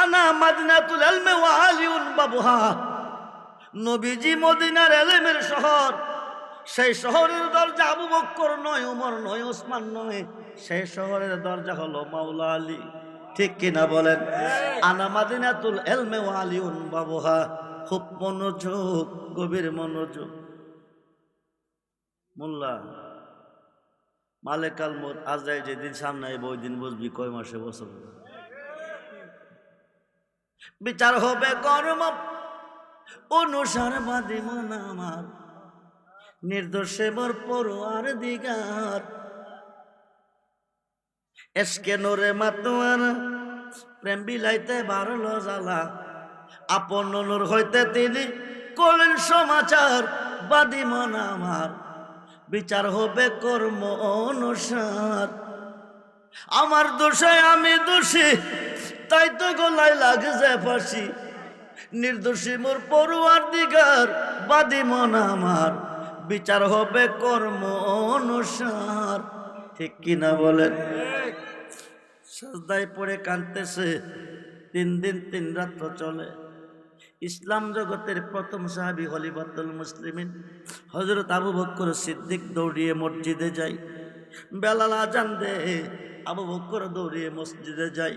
আনা মাদিনাতুল এলমে ওয়া আলিউন বাবুহা। নবীজি মদিনার এলেমের শহর। সেই শহরের দরজা আবু বক্কর নয় উমর নয়, ওসমান নয়। সেই শহরের দরজা হলো মাওলা আলী। ঠিক কিনা বলেন? আনা মাদিনাতুল এলমে ওয়া আলিউন বাবুহা। খুব মনোযোগ, গভীর মনোযোগ। মোল্লা মালেকাল মত আজরাইল যেদিন সামনে আইব, ওই দিন বুঝবি কয় মাসে বছর। বিচার হবে কর্ম। অনুসার বাদী মন আমার। নির্দোষে মোর পড়ুয়ার দিগার। এসকে নোরে মাতুয়ার, প্রেম বিলাইতে বারলো জ্বালা। আপন নূর হইতে তিনি করলেন সমাচার, বাদী মন আমার। বিচার হবে কর্ম অনুসার। আমার দোষে আমি দোষী তাই তো গলায় লাগছে ফাঁসি। নির্দোষী মোর পড়ুয়ার দিগার বাদী মন আমার। বিচার হবে কর্ম অনুসার। ঠিক কিনা বলেন? সাজদায় পড়ে কাঁদতেছে, তিন দিন তিন রাত্র চলে। ইসলাম জগতের প্রথম সাহাবি হলিফাতুল মুসলিমিন হজরত আবু বক্কর সিদ্দিক দৌড়িয়ে মসজিদে যাই বেলাল আজান দে আবু বক্কর দৌড়িয়ে মসজিদে যাই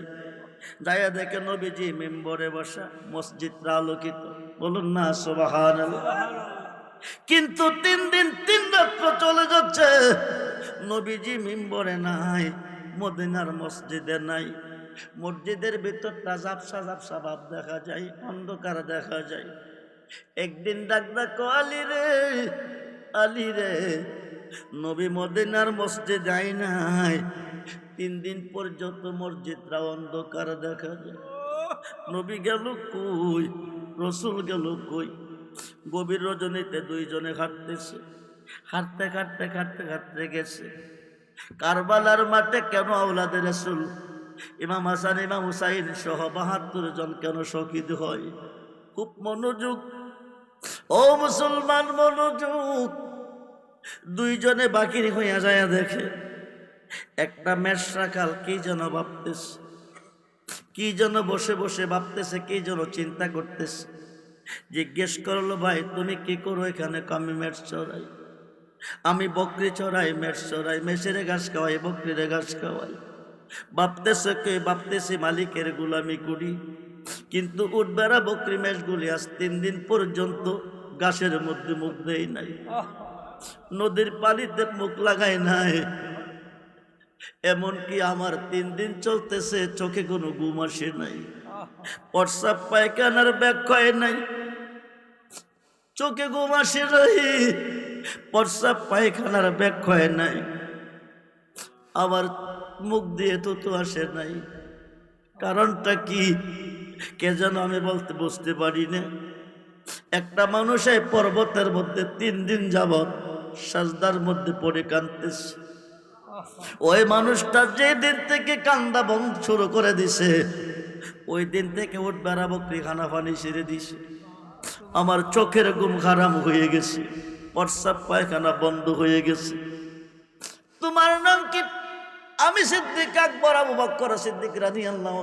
যাইয়া দেখে নবীজি মেম্বরে বসা মসজিদটা আলোকিত। বলুন না সোবাহান কিন্তু তিন দিন, তিন রাত্র চলে যাচ্ছে। নবীজি মিম্বরে নাই, মদিনার মসজিদে নাই। মসজিদের ভিতরটা ঝাপসা ঝাপসা ভাব দেখা যায়, অন্ধকার দেখা যায়। একদিন ডাক ডাকো, আলী রে আলী রে। নবী মদিনার মসজিদ যাই নাই। তিন দিন পর্যন্ত মসজিদটা অন্ধকার দেখা যায়। নবী গেল কই? রসুল গেল কই? গভীর রজনীতে দুইজনে হাঁটতেছে। হাঁটতে হাঁটতে হাঁটতে হাঁটতে গেছে। কারবালার মাঠে কেন আউলাদের রসুল? ইমাম হাসান, ইমাম হুসাইন সহ বাহাত্তর জন কেন শহীদ হয়? খুব মনোযোগ। ও মুসলমান, মনোযোগ। দুইজনে বাকির হইয়া যায় দেখে, একটা মেষরাকাল কি যেন ভাবতেছে, কি যেন বসে বসে ভাবতেছে, কি যেন চিন্তা করতেছে। জিজ্ঞেস করল, ভাই, তুমি কি করো এখানে? আমি মেষ চড়াই, আমি বকরি চড়াই, মেষ চড়াই, মেষের ঘাস খাওয়াই, বকরির ঘাস খাওয়াই। ভাবতেছে কে? ভাবতেছি মালিকের গুলামি করি। কিন্তু উঠবেড়া বকরি মেষগুলি আজ তিন দিন পর্যন্ত গাছের মধ্যে মুখ দেই নাই। নদীর পানিতে মুখ লাগাই নাই। এমনকি আমার তিন দিন চলতেছে, চোখে কোনো ঘুম আসে নাই। প্রস্রাব পায়খানার ব্যাখ্যায় নাই। চোখে ঘুম আসে নাই। প্রস্রাব পায়খানার ব্যাখ্যায় নাই। আবার মুখ দিয়ে তো তো আসে নাই। কারণটা কি? কে যেন আমি বলতে, বুঝতে পারি না। একটা মানুষ এই পর্বতের মধ্যে তিন দিন যাবৎ সাজদার মধ্যে পড়ে কাঁদতেছে। ওই মানুষটা যে দিন থেকে কান্দা বন্ধ শুরু করে দিছে, ওই দিন থেকে উঠ বেড়া বকরি খানা পানি সেরে দিছে। আমার চোখের ঘুম খারাপ হয়ে গেছে, প্রস্রাব পায়খানা বন্ধ হয়ে গেছে। তোমার নাম কি? আমি সিদ্দিক আকবর, আবু বক্কর, সিদ্দিক রানী আল্লাহ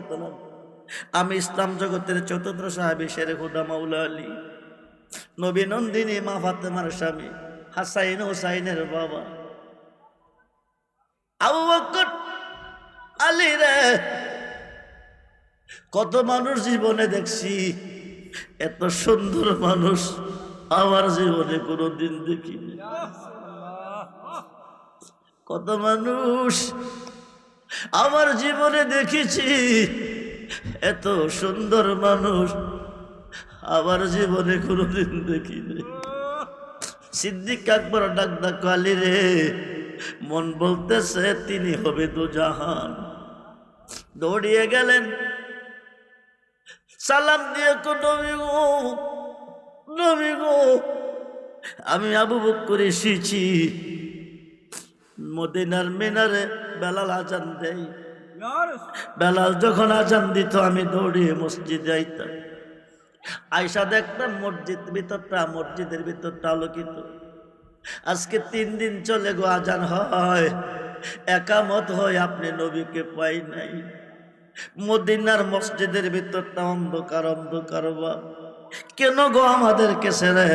আমি ইসলাম জগতের চতুর্থ সাহাবি শেরে হুদা মাউলা আলী। নবী নন্দিনী মা ফাতেমার স্বামী। হাসাইন হুসাইনের বাবা। আবু বক্কর, আলী রে, কত মানুষ জীবনে দেখছি, এত সুন্দর মানুষ আমার জীবনে কোনোদিন দেখিনি। কত মানুষ আমার জীবনে দেখেছি, এত সুন্দর মানুষ আমার জীবনে কোনো কোনোদিন দেখিনি। সিদ্দিক আকবর ডাক ডাক রে। মন বলতেছে তিনি হবে দু জাহান। দৌড়িয়ে গেলেন। সালাম দিয়ে কো নবী গো নবী গো আমি আবু বুক করে এসেছি। মদিনার মিনারে বেলাল আজান দেয়। বেলাল যখন আজান দিত আমি দৌড়িয়ে মসজিদে আইতাম। আয়সা দেখতাম মসজিদ ভিতরটা, মসজিদের ভিতরটা আলোকিত। আজকে তিন দিন চলে গো, আজান হয়। একামত হয় আপনি নবীকে পাই নাই। মদিনার মসজিদের ভিতরটা অন্ধকার অন্ধকার বা। কেন গো আমাদেরকে ছেড়ে?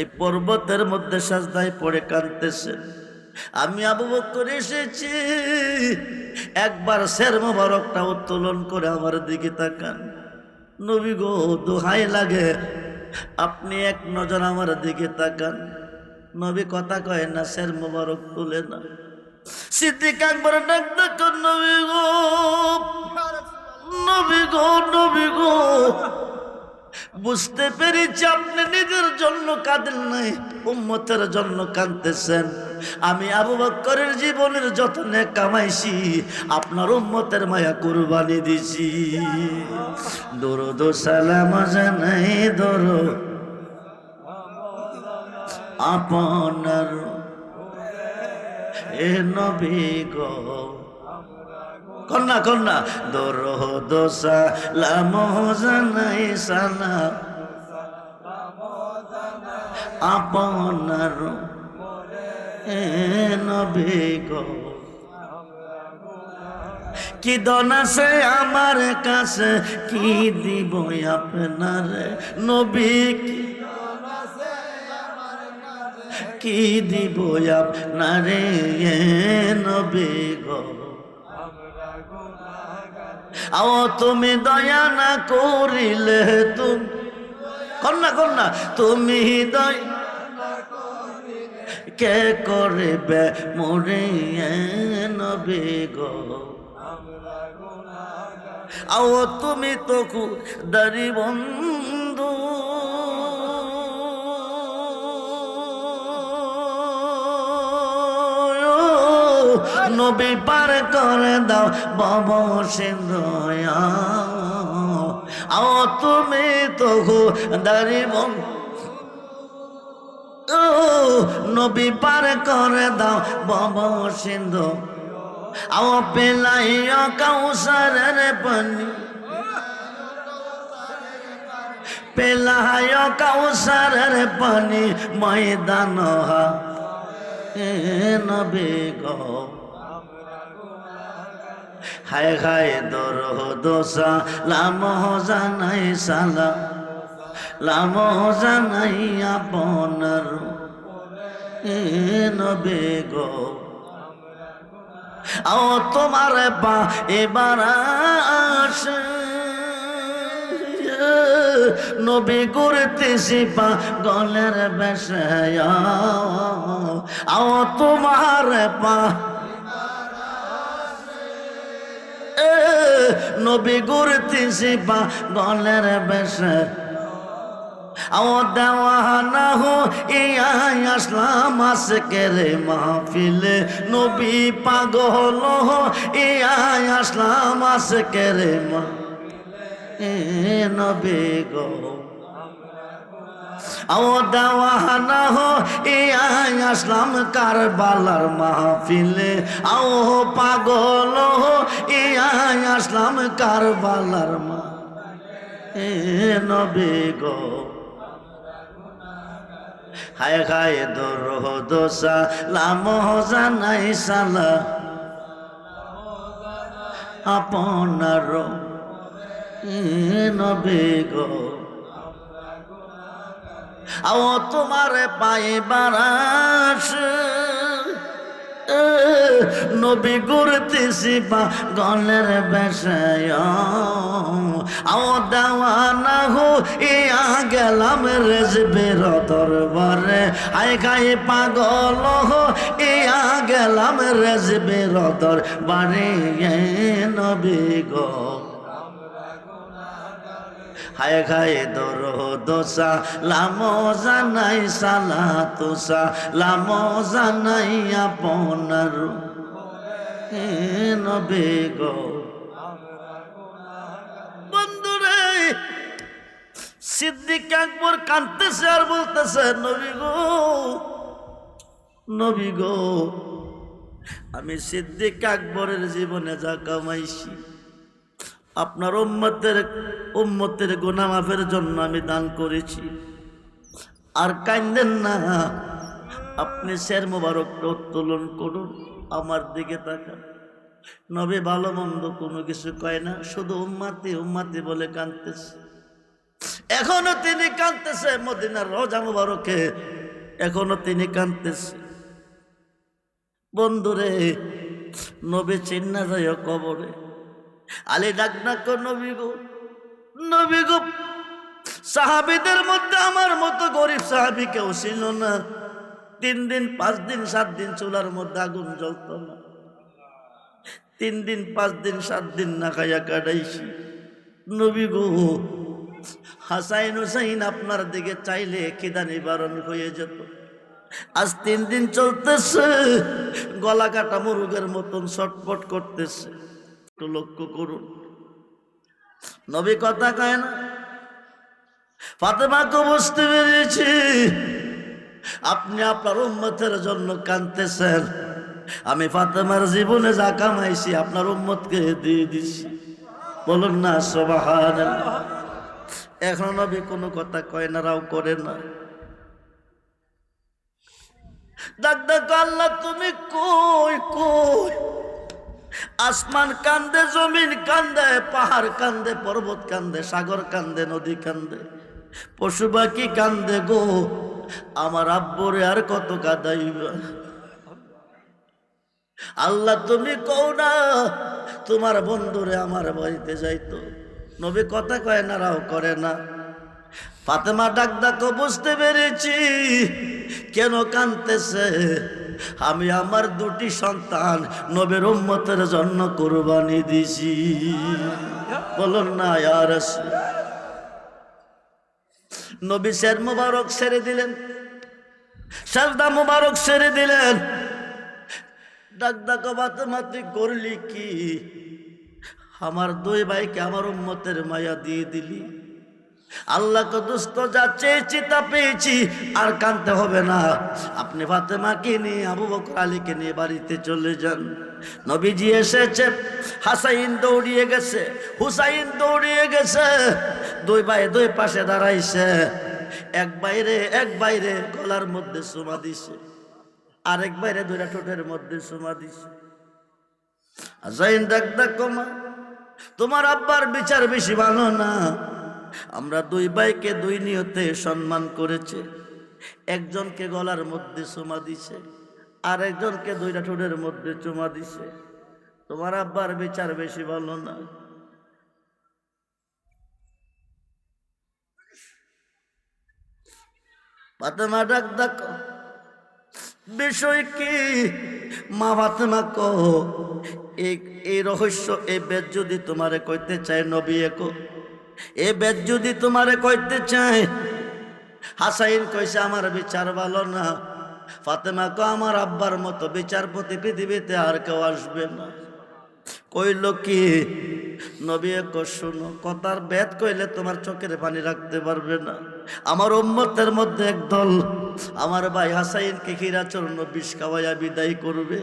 এই পর্বতের মধ্যে সাজদায় পড়ে কাঁদতেছে আমি আবু বকর এসেছি। একবার শের মোবারকটা উত্তোলন করে আমার দিকে তাকান। নবী গো দোহাই লাগে। আপনি এক নজর আমার দিকে তাকান। নবী কথা কয় না শের মোবারক তুলে না। সিদ্দিক একবার ডাক নবী গো। নবী গো নবী গো। বুঝতে পেরেছি আপনি নিজের জন্য কাঁদেন নাই, উম্মতের জন্য কাঁদতেছেন। আমি আবু বক্করের জীবনের যত্নে কামাইছি, আপনার উম্মতের মায়া কুরবানি দিছি। দরদ সালাম জানাই দর আপনার এ নবী গো। কন্যা কন্যা। দরহ দোসা লাম জানাই সালা আপনার নবী গো। কি দন আছে আমার কাছে? কি দিব আপনার? নবী, কি কি দিব আপনারে? নবী গো। আও তুমি দয়া না করিলে তুমি, কন্যা কন্যা, তুমি দয়া কে করবে মরে নবী গো? আও তুমি তো দারি নবী পার করে দাও, বব সিন্ধয়া আও তুমি তো বন্ধু ও, নবী পার করে দাও, বব সিন্ধু, আও পেলাইয়া কাউসারের পানি। পেলায় কাউসারের পানি, ময়দান হা নবে গো। হায় হায় দর দোসা লাম জানাই সালা লাম জানাই আপনার নবে গো। আও তোমার পা এবার আসে। নবী করতেছি গলের বেশায় আও তোমার পা। নবী করতেছি পা গলের বেশায় আও দেওয়ানা হো ইয়া আসলাম আজকে রে মাহফিলে। নবী পাগল হো ইয়া আসলাম আজকে রে মা আসলাম কারবালার মাহফিলে। আও পাগল হো ইয়া আসলাম কারবালার মা এ গো। হায় হায় দরহ দোসা লাম জানাই সালা আপনার এ নবে গো। আও তোমার পায়ে বারাস। নবী গুরতেছি বা গলের বেশায়। আও দেওয়ানা হো ইয়া গেলাম রেজবের দরবারে আয় গায়ে পাগল হো ইয়া গেলাম রেজবের দরবারে নবী গো। হায় খায় দর দোসা লামো জানাই সালা তোসা লামো জানাই আপনার নবে গো। বন্ধুরে, সিদ্দিক আকবর কাঁদতেছে আর বলতেছে, নবী গো নবী গো, আমি সিদ্দিক আকবরের জীবনে যা কামাইছি আপনার উম্মতের উম্মতের গোনা মাফের জন্য আমি দান করেছি। আর কান্দেন না, আপনি শের মোবারকটা উত্তোলন করুন, আমার দিকে তাকান। নবী ভালো মন্দ কোনো কিছু কয় না, শুধু উম্মাতি উম্মাতি বলে কাঁদতেছে। এখনও তিনি কাঁদতেছে মদিনার রোজা মুবারকে, এখনও তিনি কাঁদতেছে। বন্ধুরে, নবী চিন্না যায় কবরে আলী ডাক ডাক নবী গো নবী গো। সাহাবিদের মধ্যে আমার মতো গরিব সাহাবি কেউ ছিল না। তিন দিন, পাঁচ দিন, সাত দিন চুলার মধ্যে আগুন জ্বলত না। তিন দিন, পাঁচ দিন, সাত দিন না খাইয়া কাটাইছি। নবী গো, হাসাইন হুসাইন আপনার দিকে চাইলে খিদা নিবারণ হয়ে যেত। আজ তিন দিন চলতেছে, গলা কাটা মুরুগের মতন ছটপট করতেছে। একটু লক্ষ্য করুন। নবী কথা কয় না ফাতেমাকে বুঝতে পেরেছি, আপনি আপনার উম্মতের জন্য কাঁদতেছেন। আমি ফাতেমার জীবনে যা কামাইছি আপনার উম্মতকে দিয়ে দিছি। বলুন না সবাহান এখন নবী কোনো কথা কয় না, রাও করে না। ডাক ডাক আল্লাহ, তুমি কই কই? আসমান কান্দে, জমিন কান্দে, পাহাড় কান্দে, পর্বত কান্দে, সাগর কান্দে, নদী কান্দে। পশু পাখি কান্দে গো, আমার আব্বরে আর কত কাদাইবা। আল্লাহ তুমি কও না, তোমার বন্ধুরে আমার বাড়িতে যাইতো। নবী কথা কয় না, রাও করে না। ফাতেমা ডাক ডাকো বুঝতে পেরেছি, কেন কানতেছে আমি আমার দুটি সন্তান নবের উম্মতের জন্য কোরবানি দিছি। বলুন না আর নবী শের মুবারক ছেড়ে দিলেন। সারদা মুবারক ছেড়ে দিলেন। ডাক ডাকো করলি কি? আমার দুই ভাইকে আমার উম্মতের মায়া দিয়ে দিলি। আল্লাহ দুস্থ যা চেয়েছি তা পেয়েছি, আর কানতে হবে না। আপনি ফাতেমাকে নিয়ে, আবু বকর আলীকে নিয়ে বাড়িতে চলে যান। নবীজি এসেছে, হাসাইন দৌড়িয়ে গেছে, হুসাইন দৌড়িয়ে গেছে। দুই ভাই দুই পাশে দাঁড়াইছে। এক বাইরে এক বাইরে গলার মধ্যে সুমা দিছে। আরেক বাইরে দুইটা ঠোঁটের মধ্যে সুমা দিছে। হাসাইন ডাক ডাক কমা, তোমার আব্বার বিচার বেশি ভালো না। আমরা দুই ভাইকে দুই নিয়তে সম্মান করেছে। একজনকে গলার মধ্যে চুমা দিছে, আর একজনকে দুইটা ঠোঁটের মধ্যে চুমা দিছে। তোমার আব্বার বিচার বেশি ভালো না। ফাতেমা ডাক ডাক, বিষয় কি? মা ফাতেমা কহ এই রহস্য, এই বেদ যদি তোমারে কইতে চায় নবী একো এ বেদ যদি তোমারে কইতে চায়, হাসাইন কইছে, আমার বিচার ভালো না। ফাতেমা কো, আমার আব্বার মতো বিচারপতি পৃথিবীতে আর কেউ আসবে না। কইল কি, নবী এক শুনো, কথার বেদ কইলে তোমার চোখের পানি রাখতে পারবে না। আমার উম্মতের মধ্যে একদল, আমার ভাই হাসাইনকে ক্ষীরাচরণ বিষ খাওয়াইয়া বিদায় করবে।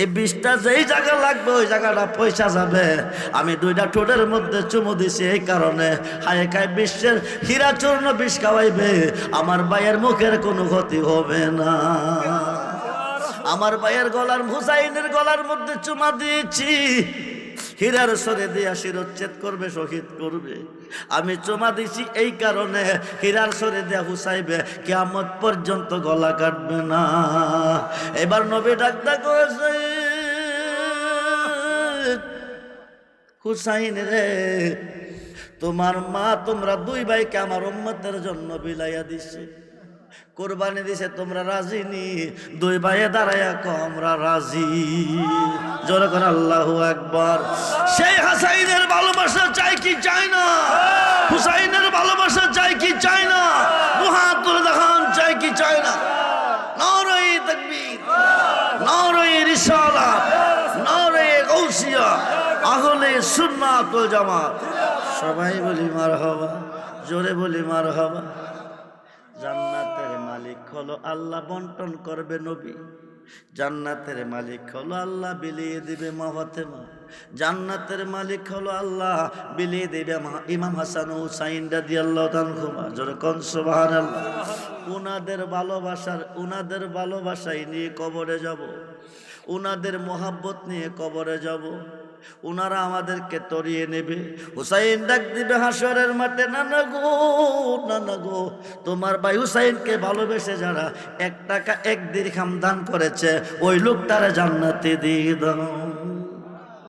এই বিষটা যেই জায়গা লাগবে, ওই জায়গাটা পয়সা যাবে। আমি দুইটা ঠোঁটের মধ্যে চুমু দিছি এই কারণে। হায় খায় বিশ্বের হীরাচূর্ণ বিষ খাওয়াইবে। আমার ভাইয়ের মুখের কোনো ক্ষতি হবে না। আমার ভাইয়ের গলার হুসাইনের গলার মধ্যে চুমা দিয়েছি। হীরার সরে দিয়া শিরোচ্ছেদ করবে, শহীদ করবে। আমি চুমা দিছি এই কারণে, হীরার সরে দেয়া হুসাইবে কেমন পর্যন্ত গলা কাটবে না। এবার নবী ডাক্তার করেছে হুসাইন রে, তোমার মা তোমরা দুই ভাইকে আমার উম্মতের জন্য বিলাইয়া দিছে। কোরবানি দিছে, তোমরা রাজি নি? দুই ভাইয়ে দাঁড়াইয়া কো আমরা রাজি। জোরে করে আল্লাহ একবার সেই হাসাইনের ভালোবাসা চাই কি চাই না? হুসাইনের ভালোবাসা চাই কি চাই না? দুহাত তুলে দেখান চাই কি চাই না? নারাই তাকবীর নারাই রিসালাত নারাই গৌসিয়া আহলে সুন্নাত জামাত। সবাই বলি মার হবা জোরে বলি মার হবা মালিক হলো আল্লাহ, বন্টন করবে নবী। জান্নাতের মালিক হলো আল্লাহ, বিলিয়ে দিবে মা জান্নাতের মালিক হলো আল্লাহ, বিলিয়ে দিবে ইমাম হাসান হুসাইন রাদি আল্লাহ তানহুমা জোরে কন সুবহানাল্লাহ। উনাদের ভালোবাসার, উনাদের ভালোবাসাই নিয়ে কবরে যাব। উনাদের মোহাব্বত নিয়ে কবরে যাব। উনারা আমাদেরকে তরিয়ে নেবে। হুসাইন ডাক দিবে হাসরের মাঠে, নানা গো নানা গো, তোমার ভাই হুসাইনকে ভালোবেসে যারা এক টাকা এক দীর্ঘাম দান করেছে, ওই লোকটারে জান্নাতে দিয়ে দাও।